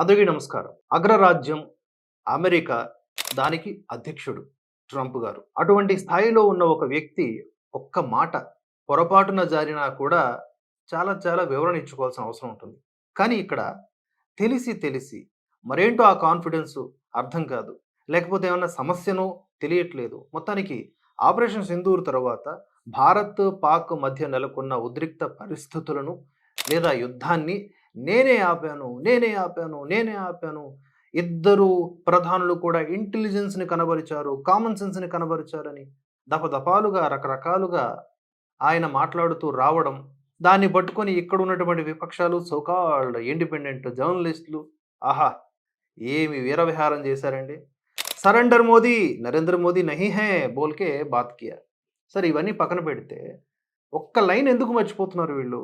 అందరికీ నమస్కారం. అగ్రరాజ్యం అమెరికా దానికి అధ్యక్షుడు ట్రంప్ గారు. అటువంటి స్థాయిలో ఉన్న ఒక వ్యక్తి ఒక్క మాట పొరపాటున జారినా కూడా చాలా చాలా వివరణ ఇచ్చుకోవాల్సిన అవసరం ఉంటుంది. కానీ ఇక్కడ తెలిసి తెలిసి మరేంటో ఆ కాన్ఫిడెన్స్ అర్థం కాదు. లేకపోతే ఏమన్నా సమస్యనో తెలియట్లేదు. మొత్తానికి ఆపరేషన్ సింధూర్ తర్వాత భారత్ పాక్ మధ్య నెలకొన్న ఉద్రిక్త పరిస్థితులను లేదా యుద్ధాన్ని నేనే ఆపాను నేనే ఆపాను నేనే ఆపాను. ఇద్దరు ప్రధానులు కూడా ఇంటెలిజెన్స్ని కనబరిచారు కామన్ సెన్స్ని కనబరిచారని దపదపాలుగా రకరకాలుగా ఆయన మాట్లాడుతూ రావడం దాన్ని పట్టుకొని ఇక్కడ ఉన్నటువంటి విపక్షాలు సోకాల్డ్ ఇండిపెండెంట్ జర్నలిస్టులు ఆహా ఏమి వీరవిహారం చేశారండి? సరెండర్ మోదీ నరేంద్ర మోదీ నహి హే బోల్కే బాత్ కియా. సరే ఇవన్నీ పక్కన పెడితే ఒక్క లైన్ ఎందుకు మర్చిపోతున్నారు వీళ్ళు?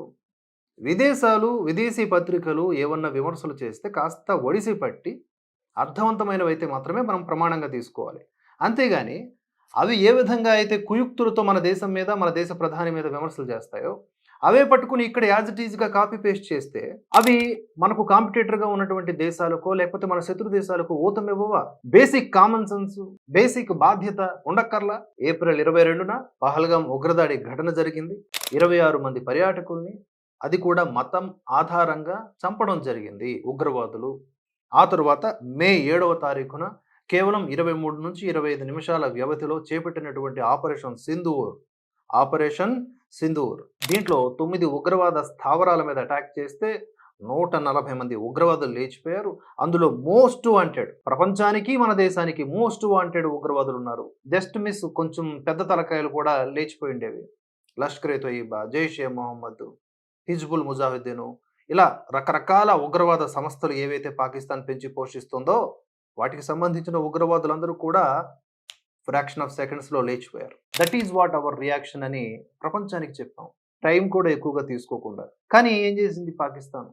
విదేశాలు విదేశీ పత్రికలు ఏమన్నా విమర్శలు చేస్తే కాస్త ఒడిసి పట్టి అర్థవంతమైనవైతే మాత్రమే మనం ప్రమాణంగా తీసుకోవాలి. అంతేగాని అవి ఏ విధంగా అయితే కుయుక్తులతో మన దేశం మీద మన దేశ ప్రధాని మీద విమర్శలు చేస్తాయో అవే పట్టుకుని ఇక్కడ యాజ్ ఇట్ ఈజ్గా కాపీ పేస్ట్ చేస్తే అవి మనకు కాంపిటేటర్గా ఉన్నటువంటి దేశాలకో లేకపోతే మన శత్రు దేశాలకు ఊతమివ్వవా బేసిక్ కామన్ సెన్స్ బేసిక్ బాధ్యత ఉండక్కర్లా? ఏప్రిల్ ఇరవై రెండున పహల్గాం ఉగ్రదాడి ఘటన జరిగింది. ఇరవై ఆరు మంది పర్యాటకుల్ని అది కూడా మతం ఆధారంగా చంపడం జరిగింది ఉగ్రవాదులు. ఆ తరువాత మే ఏడవ తారీఖున కేవలం ఇరవై మూడు నుంచి ఇరవై ఐదు నిమిషాల వ్యవధిలో చేపట్టినటువంటి ఆపరేషన్ సింధూర్ ఆపరేషన్ సింధూర్. దీంట్లో తొమ్మిది ఉగ్రవాద స్థావరాల మీద అటాక్ చేస్తే నూట నలభై మంది ఉగ్రవాదులు లేచిపోయారు. అందులో మోస్ట్ వాంటెడ్ ప్రపంచానికి మన దేశానికి మోస్ట్ వాంటెడ్ ఉగ్రవాదులు ఉన్నారు. జస్ట్ మిస్ కొంచెం పెద్ద తలకాయలు కూడా లేచిపోయి ఉండేవి. లష్కర్ ఏ తొయ్యబా జైషే మొహమ్మద్. హిజ్బుల్ ముజాహిద్దీను. ఇలా రకరకాల ఉగ్రవాద సంస్థలు ఏవైతే పాకిస్తాన్ పెంచి పోషిస్తుందో వాటికి సంబంధించిన ఉగ్రవాదులందరూ కూడా ఫ్రాక్షన్ ఆఫ్ సెకండ్స్లో లేచిపోయారు. That is what our reaction అని ప్రపంచానికి చెప్పాం. టైం కూడా ఎక్కువగా తీసుకోకుండా. కానీ ఏం చేసింది పాకిస్తాన్?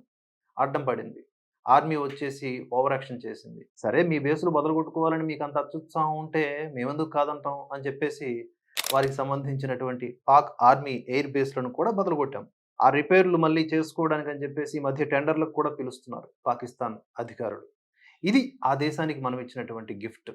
అడ్డం పడింది. ఆర్మీ వచ్చేసి ఓవర్ యాక్షన్ చేసింది. సరే మీ బేసులు బదులు కొట్టుకోవాలని మీకు అంత అత్యుత్సాహం ఉంటే మేమెందుకు కాదంటాం అని చెప్పేసి వారికి సంబంధించినటువంటి పాక్ ఆర్మీ ఎయిర్ బేస్లను కూడా బదులు కొట్టాం ఆ రిపేర్లు మళ్ళీ చేసుకోవడానికి అని చెప్పేసి ఈ మధ్య టెండర్లకు కూడా పిలుస్తున్నారు పాకిస్తాన్ అధికారులు. ఇది ఆ దేశానికి మనం ఇచ్చినటువంటి గిఫ్ట్.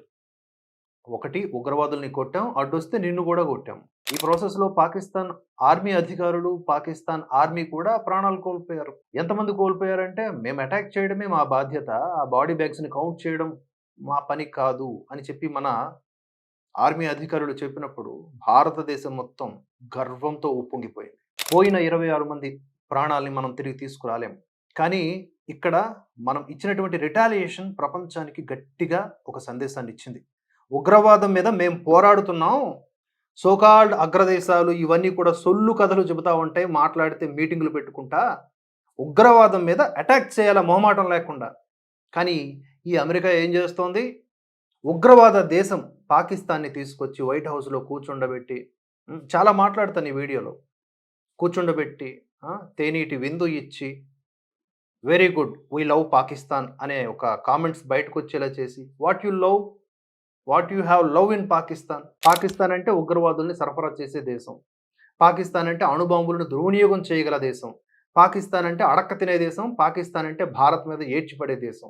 ఒకటి ఉగ్రవాదుల్ని కొట్టాం. అడ్డొస్తే నిన్ను కూడా కొట్టాం. ఈ ప్రాసెస్లో పాకిస్తాన్ ఆర్మీ అధికారులు పాకిస్తాన్ ఆర్మీ కూడా ప్రాణాలు కోల్పోయారు. ఎంతమంది కోల్పోయారంటే మేము అటాక్ చేయడమే మా బాధ్యత. ఆ బాడీ బ్యాగ్స్ని కౌంట్ చేయడం మా పని కాదు అని చెప్పి మన ఆర్మీ అధికారులు చెప్పినప్పుడు భారతదేశం మొత్తం గర్వంతో ఉప్పొంగిపోయింది. పోయిన ఇరవై ఆరు మంది ప్రాణాలని మనం తిరిగి తీసుకురాలేం. కానీ ఇక్కడ మనం ఇచ్చినటువంటి రిటాలియేషన్ ప్రపంచానికి గట్టిగా ఒక సందేశాన్ని ఇచ్చింది. ఉగ్రవాదం మీద మేము పోరాడుతున్నాం. సోకాల్డ్ అగ్రదేశాలు ఇవన్నీ కూడా సొల్లు కథలు చెబుతా ఉంటాయి మాట్లాడితే మీటింగులు పెట్టుకుంటా ఉగ్రవాదం మీద అటాక్ చేయాల మొహమాటం లేకుండా. కానీ ఈ అమెరికా ఏం చేస్తోంది? ఉగ్రవాద దేశం పాకిస్తాన్ని తీసుకొచ్చి వైట్ హౌస్లో కూర్చుండబెట్టి చాలా మాట్లాడతాను ఈ వీడియోలో. కూర్చుండబెట్టి తేనీటి విందు ఇచ్చి very good we love Pakistan అనే ఒక కామెంట్స్ బయటకు వచ్చేలా చేసి what you love? What you have love in Pakistan? Pakistan అంటే ఉగ్రవాదుల్ని సరఫరా చేసే దేశం. పాకిస్తాన్ అంటే అణుబాంబులను దుర్వినియోగం చేయగల దేశం. పాకిస్తాన్ అంటే అడక్క తినే దేశం. పాకిస్తాన్ అంటే భారత్ మీద ఏడ్చిపడే దేశం.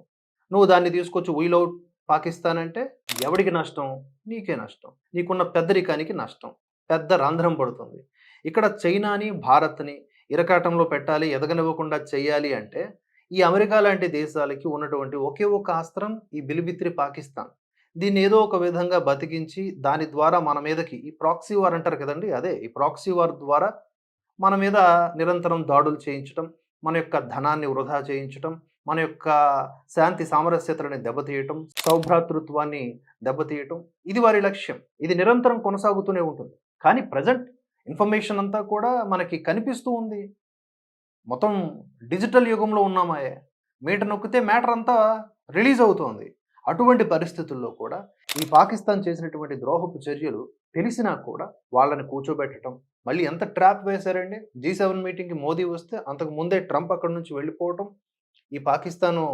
నువ్వు దాన్ని తీసుకొచ్చి వీ లవ్ పాకిస్తాన్ అంటే ఎవడికి నష్టం? నీకే నష్టం. నీకున్న పెద్దరికానికి నష్టం. పెద్ద రంధ్రం పడుతుంది. ఇక్కడ చైనాని భారత్ని ఇరకాటంలో పెట్టాలి ఎదగనివ్వకుండా చేయాలి అంటే ఈ అమెరికా లాంటి దేశాలకి ఉన్నటువంటి ఒకే ఒక అస్త్రం ఈ బిలిబిత్రి పాకిస్తాన్. దీన్ని ఏదో ఒక విధంగా బతికించి దాని ద్వారా మన మీదకి ఈ ప్రాక్సీ వార్ అంటారు కదండి అదే ఈ ప్రాక్సీ వార్ ద్వారా మన మీద నిరంతరం దాడులు చేయించటం మన యొక్క ధనాన్ని వృధా చేయించటం మన యొక్క శాంతి సామరస్యతలని దెబ్బతీయటం సౌభ్రాతృత్వాన్ని దెబ్బతీయటం ఇది వారి లక్ష్యం. ఇది నిరంతరం కొనసాగుతూనే ఉంటుంది. కానీ ప్రజెంట్ ఇన్ఫర్మేషన్ అంతా కూడా మనకి కనిపిస్తూ ఉంది. మొత్తం డిజిటల్ యుగంలో ఉన్నామాయే మీటర్ నొక్కితే మ్యాటర్ అంతా రిలీజ్ అవుతోంది. అటువంటి పరిస్థితుల్లో కూడా ఈ పాకిస్తాన్ చేసినటువంటి ద్రోహపు చర్యలు తెలిసినా కూడా వాళ్ళని కూర్చోబెట్టడం మళ్ళీ ఎంత ట్రాప్ వేశారండి? జీ సెవెన్ మీటింగ్కి మోదీ వస్తే అంతకు ముందే ట్రంప్ అక్కడి నుంచి వెళ్ళిపోవటం ఈ పాకిస్తాను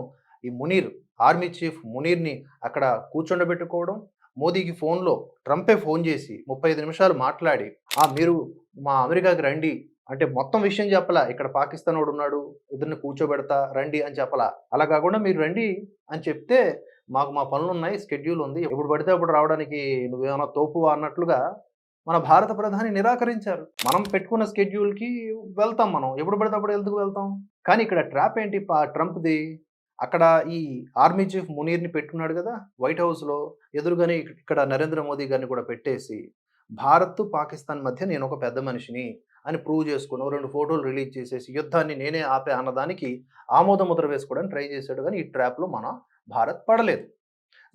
ఈ మునీర్ ఆర్మీ చీఫ్ మునీర్ని అక్కడ కూర్చోండబెట్టుకోవడం మోదీకి ఫోన్లో ట్రంపే ఫోన్ చేసి ముప్పై ఐదు నిమిషాలు మాట్లాడి ఆ మీరు మా అమెరికాకి రండి. అంటే మొత్తం విషయం చెప్పలా? ఇక్కడ పాకిస్తాన్ వాడు ఉన్నాడు ఇద్దరిని కూర్చోబెడతా రండి అని చెప్పలా? అలా కాకుండా మీరు రండి అని చెప్తే మాకు మా పనులు ఉన్నాయి స్కెడ్యూల్ ఉంది. ఎప్పుడు పడితే అప్పుడు రావడానికి నువ్వేమైనా తోపు అన్నట్లుగా మన భారత ప్రధాని నిరాకరించారు. మనం పెట్టుకున్న స్కెడ్యూల్కి వెళ్తాం మనం. ఎప్పుడు పడితే అప్పుడు ఎందుకు వెళ్తాం? కానీ ఇక్కడ ట్రాప్ ఏంటి పా- ట్రంప్ది అక్కడ ఈ ఆర్మీ చీఫ్ మునీర్ని పెట్టున్నాడు కదా వైట్ హౌస్లో ఎదురుగానే ఇక్కడ నరేంద్ర మోదీ గారిని కూడా పెట్టేసి భారత్ పాకిస్తాన్ మధ్య నేను ఒక పెద్ద మనిషిని అని ప్రూవ్ చేసుకుని రెండు ఫోటోలు రిలీజ్ చేసేసి యుద్ధాన్ని నేనే ఆపే అన్నదానికి ఆమోద ముద్ర వేసుకోవడానికి ట్రై చేశాడు కానీ ఈ ట్రాప్లో మన భారత్ పడలేదు.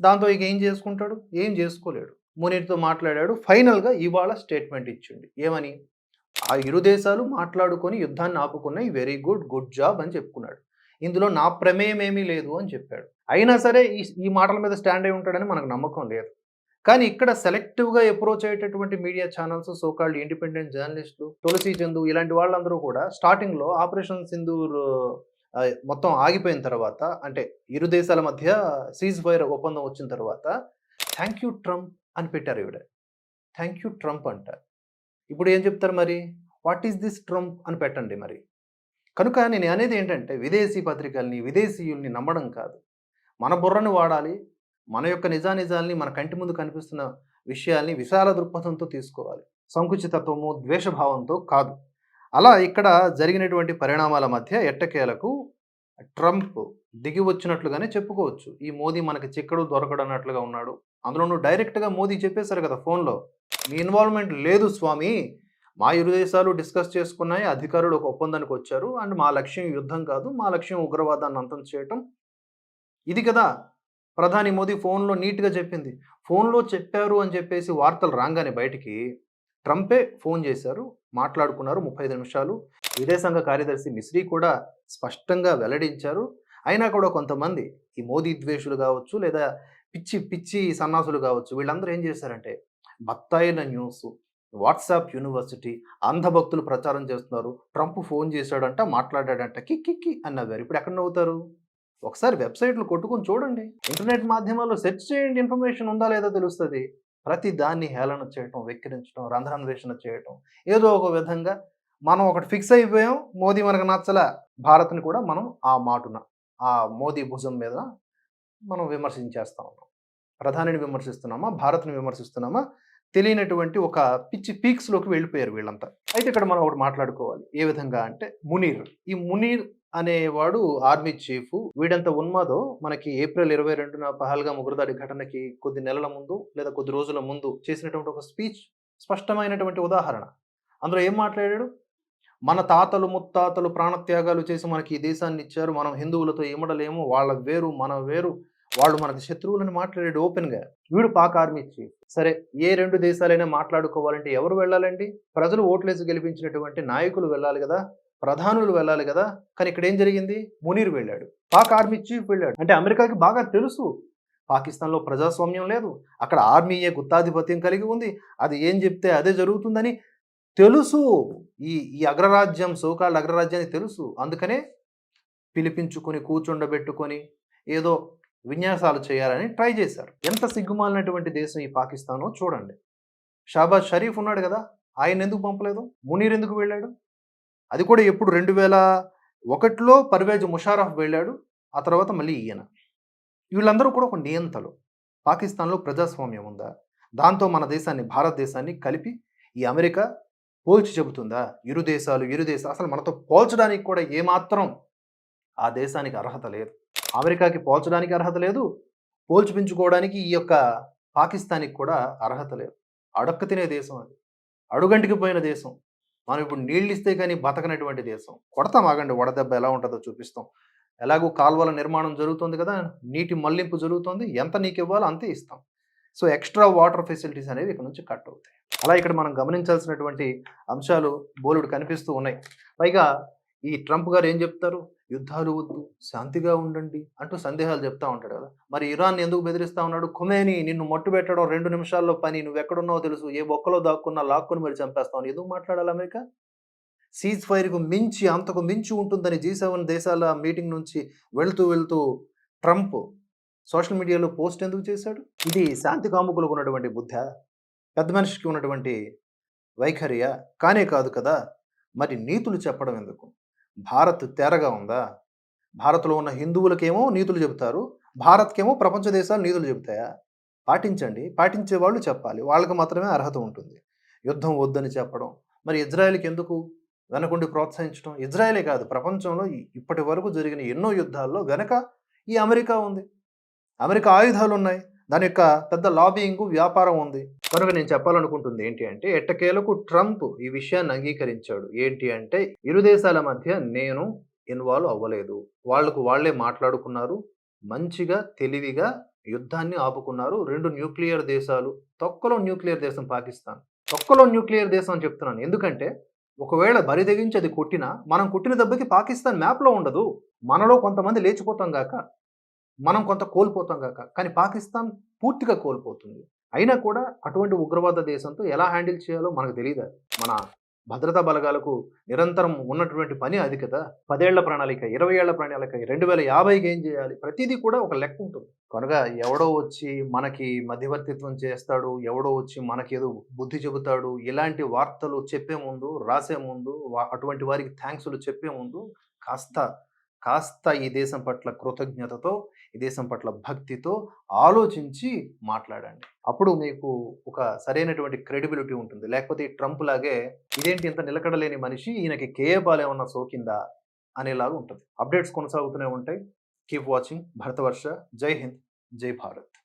దాంతో ఇక ఏం చేసుకుంటాడు? ఏం చేసుకోలేడు. మునీర్తో మాట్లాడాడు ఫైనల్గా ఇవాళ స్టేట్మెంట్ ఇచ్చిండు. ఏమని? ఆ ఇరు దేశాలు మాట్లాడుకొని యుద్ధాన్ని ఆపుకున్నాయి వెరీ గుడ్ గుడ్ జాబ్ అని చెప్పుకున్నాడు. ఇందులో నా ప్రమేయం ఏమీ లేదు అని చెప్పాడు. అయినా సరే ఈ ఈ మాటల మీద స్టాండ్ అయి ఉంటాడని మనకు నమ్మకం లేదు. కానీ ఇక్కడ సెలెక్టివ్గా అప్రోచ్ అయ్యేటటువంటి media channels so called independent జర్నలిస్టులు తులసి చందు ఇలాంటి వాళ్ళందరూ కూడా స్టార్టింగ్లో ఆపరేషన్ సింధూర్ మొత్తం ఆగిపోయిన తర్వాత అంటే ఇరు దేశాల మధ్య సీజ్ ఫైర్ ఒప్పందం వచ్చిన తర్వాత థ్యాంక్ యూ ట్రంప్ అని పెట్టారు ఈవిడ. థ్యాంక్ యూ ట్రంప్ అంట. ఇప్పుడు ఏం చెప్తారు మరి? వాట్ ఈస్ దిస్ ట్రంప్ అని పెట్టండి మరి. కనుక నేను అనేది ఏంటంటే విదేశీ పత్రికల్ని విదేశీయుల్ని నమ్మడం కాదు. మన బుర్రను వాడాలి మన యొక్క నిజానిజాల్ని మన కంటి ముందు కనిపిస్తున్న విషయాల్ని విశాల దృక్పథంతో తీసుకోవాలి. సంకుచితత్వము ద్వేషభావంతో కాదు. అలా ఇక్కడ జరిగినటువంటి పరిణామాల మధ్య ఎట్టకేలకు ట్రంప్ దిగి వచ్చినట్లుగానే చెప్పుకోవచ్చు. ఈ మోదీ మనకి చిక్కడు దొరకడు అన్నట్లుగా ఉన్నాడు. అందులోనూ డైరెక్ట్గా మోదీ చెప్పేశారు కదా ఫోన్లో మీ ఇన్వాల్వ్మెంట్ లేదు స్వామి మా ఇరు దేశాలు డిస్కస్ చేసుకున్నాయి అధికారులు ఒక ఒప్పందానికి వచ్చారు. అండ్ మా లక్ష్యం యుద్ధం కాదు మా లక్ష్యం ఉగ్రవాదాన్ని అంతం చేయటం. ఇది కదా! ప్రధాని మోదీ ఫోన్లో నీట్గా చెప్పింది. ఫోన్లో చెప్పారు అని చెప్పేసి వార్తలు రాగానే బయటికి ట్రంపే ఫోన్ చేశారు. మాట్లాడుకున్నారు ముప్పై ఐదు నిమిషాలు. విదేశాంగ కార్యదర్శి మిశ్రీ కూడా స్పష్టంగా వెల్లడించారు. అయినా కూడా కొంతమంది ఈ మోదీ ద్వేషులు కావచ్చు లేదా పిచ్చి పిచ్చి సన్నాసులు కావచ్చు వీళ్ళందరూ ఏం చేశారంటే బత్తాయిల న్యూస్ వాట్సాప్ యూనివర్సిటీ అంధభక్తులు ప్రచారం చేస్తున్నారు. ట్రంప్ ఫోన్ చేశాడంట మాట్లాడాడంట కిక్కి అన్నవారు ఇప్పుడు ఎక్కడ నవ్వుతారు? ఒకసారి వెబ్సైట్లు కొట్టుకొని చూడండి. ఇంటర్నెట్ మాధ్యమాల్లో సెర్చ్ చేయండి ఇన్ఫర్మేషన్ ఉందా లేదా తెలుస్తుంది. ప్రతి దాన్ని హేళన చేయటం వెక్కిరించడం రంధ్రాన్వేషణ చేయటం ఏదో ఒక విధంగా మనం ఒకటి ఫిక్స్ అయిపోయాం మోదీ మనకు నచ్చల భారత్ని కూడా మనం ఆ మాటున ఆ మోదీ భుజం మీద మనం విమర్శించేస్తా ఉన్నాం. ప్రధానిని విమర్శిస్తున్నామా? భారత్ని విమర్శిస్తున్నామా? తెలియనటువంటి ఒక పిచ్చి పీక్స్లోకి వెళ్ళిపోయారు వీళ్ళంతా. అయితే ఇక్కడ మనం ఒకటి మాట్లాడుకోవాలి. ఏ విధంగా అంటే మునీర్. ఈ మునీర్ అనేవాడు ఆర్మీ చీఫ్. వీడంత ఉన్మాదో మనకి ఏప్రిల్ ఇరవై రెండున పహల్గా ఉగ్రదాడి ఘటనకి కొద్ది నెలల ముందు లేదా కొద్ది రోజుల ముందు చేసినటువంటి ఒక స్పీచ్ స్పష్టమైనటువంటి ఉదాహరణ. అందులో ఏం మాట్లాడాడు? మన తాతలు ముత్తాతలు ప్రాణత్యాగాలు చేసి మనకి ఈ దేశాన్ని ఇచ్చారు. మనం హిందువులతో ఇమడలేము. వాళ్ళ వేరు మన వేరు. వాళ్ళు మనకు శత్రువులని మాట్లాడాడు ఓపెన్గా. వీడు పాక్ ఆర్మీ చీఫ్ సరే ఏ రెండు దేశాలైనా మాట్లాడుకోవాలంటే ఎవరు వెళ్ళాలండి? ప్రజలు ఓట్లేసి గెలిపించినటువంటి నాయకులు వెళ్ళాలి కదా ప్రధానులు వెళ్ళాలి కదా కానీ ఇక్కడ ఏం జరిగింది? మునీర్ వెళ్ళాడు. పాక్ ఆర్మీ చీఫ్ వెళ్ళాడు. అంటే అమెరికాకి బాగా తెలుసు. పాకిస్తాన్లో ప్రజాస్వామ్యం లేదు. అక్కడ ఆర్మీయే గుత్తాధిపత్యం కలిగి ఉంది. అది ఏం చెప్తే అదే జరుగుతుందని తెలుసు. ఈ ఈ అగ్రరాజ్యం సోకాళ్ళ అగ్రరాజ్యానికి తెలుసు. అందుకనే పిలిపించుకొని కూర్చుండబెట్టుకొని ఏదో విన్యాసాలు చేయాలని ట్రై చేశారు. ఎంత సిగ్గుమాలినటువంటి దేశం ఈ పాకిస్తానో చూడండి. షాబాజ్ షరీఫ్ ఉన్నాడు కదా ఆయన ఎందుకు పంపలేదు? మునీర్ ఎందుకు వెళ్ళాడు? అది కూడా ఎప్పుడు రెండు వేల ఒకటిలో పర్వేజ్ ముషారఫ్ వెళ్ళాడు ఆ తర్వాత మళ్ళీ ఈయన. వీళ్ళందరూ కూడా ఒక నియంతలు. పాకిస్తాన్లో ప్రజాస్వామ్యం ఉందా? దాంతో మన దేశాన్ని భారతదేశాన్ని కలిపి ఈ అమెరికా పోల్చి చెబుతుందా? ఇరు దేశాలు ఇరు దేశాలు అసలు మనతో పోల్చడానికి కూడా ఏమాత్రం ఆ దేశానికి అర్హత లేదు. అమెరికాకి పోల్చడానికి అర్హత లేదు. పోల్చిపించుకోవడానికి ఈ యొక్క పాకిస్తాన్కి కూడా అర్హత లేదు. అడక్క తినే దేశం అది. అడుగంటికి పోయిన దేశం. మనం ఇప్పుడు నీళ్ళు ఇస్తే కానీ బతకనటువంటి దేశం. కొడతాం ఆగండి వడదెబ్బ ఎలా ఉంటుందో చూపిస్తాం. ఎలాగో కాలువల నిర్మాణం జరుగుతుంది కదా నీటి మళ్ళింపు జరుగుతుంది. ఎంత నీకు ఇవ్వాలో అంతే ఇస్తాం. సో ఎక్స్ట్రా వాటర్ ఫెసిలిటీస్ అనేవి ఇక్కడ నుంచి కట్ అవుతాయి. అలా ఇక్కడ మనం గమనించాల్సినటువంటి అంశాలు బోలుడు కనిపిస్తూ ఉన్నాయి. పైగా ఈ ట్రంప్ గారు ఏం చెప్తారు? యుద్ధాలు వద్దు శాంతిగా ఉండండి అంటూ సందేహాలు చెప్తా ఉంటాడు కదా. మరి ఇరాన్ ఎందుకు బెదిరిస్తా ఉన్నాడు? ఖుమేని నిన్ను మట్టు పెట్టడం రెండు నిమిషాల్లో పని నువ్వు ఎక్కడున్నావో తెలుసు ఏ బొక్కలో దాక్కున్నా లాక్కుని మరి చంపేస్తావు ఎందుకు మాట్లాడాలి అమెరికా? సీజ్ ఫైర్కు మించి అంతకు మించి ఉంటుందని జీ సెవెన్ దేశాల మీటింగ్ నుంచి వెళుతూ వెళ్తూ ట్రంప్ సోషల్ మీడియాలో పోస్ట్ ఎందుకు చేశాడు? ఇది శాంతి కాముకులకు ఉన్నటువంటి బుద్ధ పెద్ద మనిషికి ఉన్నటువంటి వైఖరియా? కానే కాదు కదా. మరి నీతులు చెప్పడం ఎందుకు? భారత్ తేరగా ఉందా? భారత్లో ఉన్న హిందువులకేమో నీతులు చెబుతారు. భారత్కేమో ప్రపంచ దేశాలు నీతులు చెబుతాయా? పాటించండి. పాటించే వాళ్ళు చెప్పాలి. వాళ్ళకి మాత్రమే అర్హత ఉంటుంది. యుద్ధం వద్దని చెప్పడం. మరి ఇజ్రాయెల్కి ఎందుకు? వెనకుండి ప్రోత్సహించడం. ఇజ్రాయెలే కాదు ప్రపంచంలో ఇప్పటి వరకు జరిగిన ఎన్నో యుద్ధాల్లో వెనక ఈ అమెరికా ఉంది. అమెరికా ఆయుధాలు ఉన్నాయి దాని యొక్క పెద్ద లాబింగ్ వ్యాపారం ఉంది. కనుక నేను చెప్పాలనుకుంటుంది ఏంటి అంటే ఎట్టకేలకు ట్రంప్ ఈ విషయాన్ని అంగీకరించాడు. ఏంటి అంటే ఇరు దేశాల మధ్య నేను ఇన్వాల్వ్ అవ్వలేదు. వాళ్ళకు వాళ్ళే మాట్లాడుకున్నారు. మంచిగా తెలివిగా యుద్ధాన్ని ఆపుకున్నారు. రెండు న్యూక్లియర్ దేశాలు తొక్కలో న్యూక్లియర్ దేశం పాకిస్తాన్. తొక్కలో న్యూక్లియర్ దేశం అని చెప్తున్నాను. ఎందుకంటే ఒకవేళ బరి తెగించి అది కొట్టినా మనం కొట్టిన దెబ్బకి పాకిస్తాన్ మ్యాప్లో ఉండదు. మనలో కొంతమంది లేచిపోతాం గాక మనం కొంత కోల్పోతాం గాక. కానీ పాకిస్తాన్ పూర్తిగా కోల్పోతుంది. అయినా కూడా అటువంటి ఉగ్రవాద దేశంతో ఎలా హ్యాండిల్ చేయాలో మనకు తెలియదు మన భద్రతా బలగాలకు నిరంతరం ఉన్నటువంటి పని అది కదా? పదేళ్ళ ప్రణాళిక ఇరవై ఏళ్ళ ప్రణాళిక రెండు వేల యాభైకి ఏం చేయాలి? ప్రతిదీ కూడా ఒక లెక్క ఉంటుంది. కనుక ఎవడో వచ్చి మనకి మధ్యవర్తిత్వం చేస్తాడు ఎవడో వచ్చి మనకి ఏదో బుద్ధి చెబుతాడు ఇలాంటి వార్తలు చెప్పే ముందు రాసే ముందు అటువంటి వారికి థ్యాంక్స్లు చెప్పే ముందు కాస్త కాస్త ఈ దేశం పట్ల కృతజ్ఞతతో ఈ దేశం పట్ల భక్తితో ఆలోచించి మాట్లాడండి. అప్పుడు మీకు ఒక సరైనటువంటి క్రెడిబిలిటీ ఉంటుంది. లేకపోతే ఈ ట్రంప్ లాగే ఇదేంటి ఇంత నిలకడలేని మనిషి ఈయనకి కేఏపాల్ ఏమన్నా సోకిందా అనేలాగా ఉంటుంది. అప్డేట్స్ కొనసాగుతూనే ఉంటాయి. Keep watching. భరతవర్ష. జై హింద్. జై భారత్.